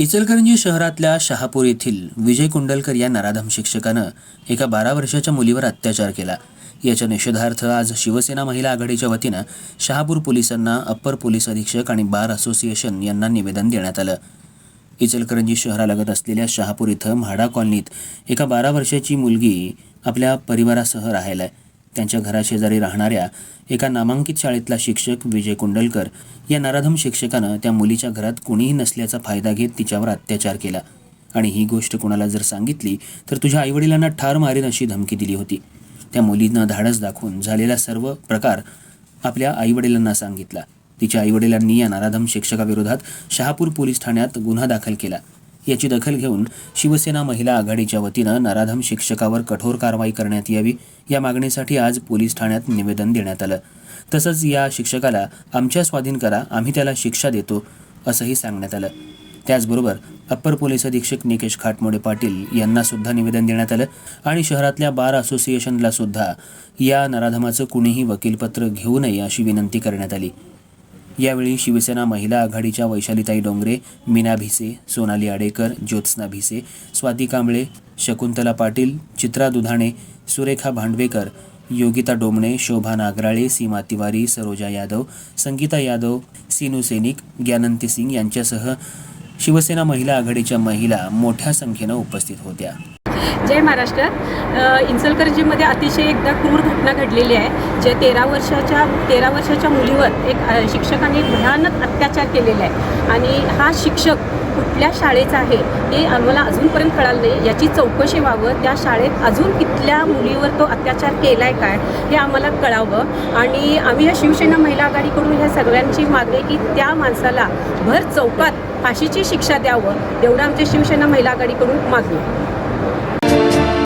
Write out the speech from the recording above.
इचलकरंजी शहरातल्या शहापूर येथील विजय कुंडलकर या नराधम शिक्षकानं एका बारा वर्षाच्या मुलीवर अत्याचार केला. याच्या निषेधार्थ आज शिवसेना महिला आघाडीच्या वतीनं शहापूर पोलिसांना अप्पर पोलीस अधीक्षक आणि बार असोसिएशन यांना निवेदन देण्यात आलं. इचलकरंजी शहरालगत असलेल्या शहापूर इथं म्हाडा कॉलनीत एका बारा वर्षाची मुलगी आपल्या परिवारासह राहायला आहे त्यांच्या घराशेजारी राहणाऱ्या एका नामांकित शाळेतला शिक्षक विजय कुंडलकर या नराधम शिक्षकानं त्या मुलीच्या घरात कुणीही नसल्याचा फायदा घेत तिच्यावर अत्याचार केला. आणि ही गोष्ट कुणाला जर सांगितली तर तुझ्या आईवडिलांना ठार मारेन अशी धमकी दिली होती. त्या मुलीनं धाडस दाखवून झालेला सर्व प्रकार आपल्या आईवडिलांना सांगितला. तिच्या आईवडिलांनी या नराधम शिक्षकाविरोधात शहापूर पोलीस ठाण्यात गुन्हा दाखल केला. याची दखल घेऊन शिवसेना महिला आघाडीच्या वतीनं नराधम शिक्षकावर कठोर कारवाई करण्यात यावी या मागणीसाठी आज पोलीस ठाण्यात निवेदन देण्यात आलं. तसंच या शिक्षकाला आमच्या स्वाधीन करा आम्ही त्याला शिक्षा देतो असंही सांगण्यात आलं. त्याचबरोबर अप्पर पोलीस अधीक्षक निकेश खाटमोडे पाटील यांना सुद्धा निवेदन देण्यात आलं आणि शहरातल्या बार असोसिएशनला सुद्धा या नराधमाचं कुणीही वकीलपत्र घेऊ नये अशी विनंती करण्यात आली. यावेळी शिवसेना महिला आघाडीच्या वैशालीताई डोंगरे मीना भिसे सोनाली आडेकर ज्योत्स्ना भिसे स्वाती कांबळे शकुंतला पाटील चित्रा दुधाणे सुरेखा भांडवेकर योगिता डोमणे शोभा नागराळे सीमा तिवारी सरोजा यादव संगीता यादव सीनू सैनिक ज्ञानंती सिंग यांच्यासह शिवसेना महिला आघाडीच्या महिला मोठ्या संख्येनं उपस्थित होत्या. जय महाराष्ट्र. अ, अतिशय एकदा क्रूर घटना घडलेली आहे जे तेरा वर्षाच्या तेरा वर्षाच्या मुलीवर एक शिक्षकाने भयानक अत्याचार केलेला आहे. आणि हा शिक्षक कुठल्या शाळेचा आहे हे आम्हाला अजूनपर्यंत कळालं नाही. याची चौकशी व्हावं त्या शाळेत अजून कितल्या मुलीवर तो अत्याचार केला आहे काय हे आम्हाला कळावं. आणि आम्ही या शिवसेना महिला आघाडीकडून ह्या सगळ्यांची मागणी की त्या माणसाला भर चौकात फाशीची शिक्षा द्यावं एवढं आमच्या शिवसेना महिला आघाडीकडून मागणी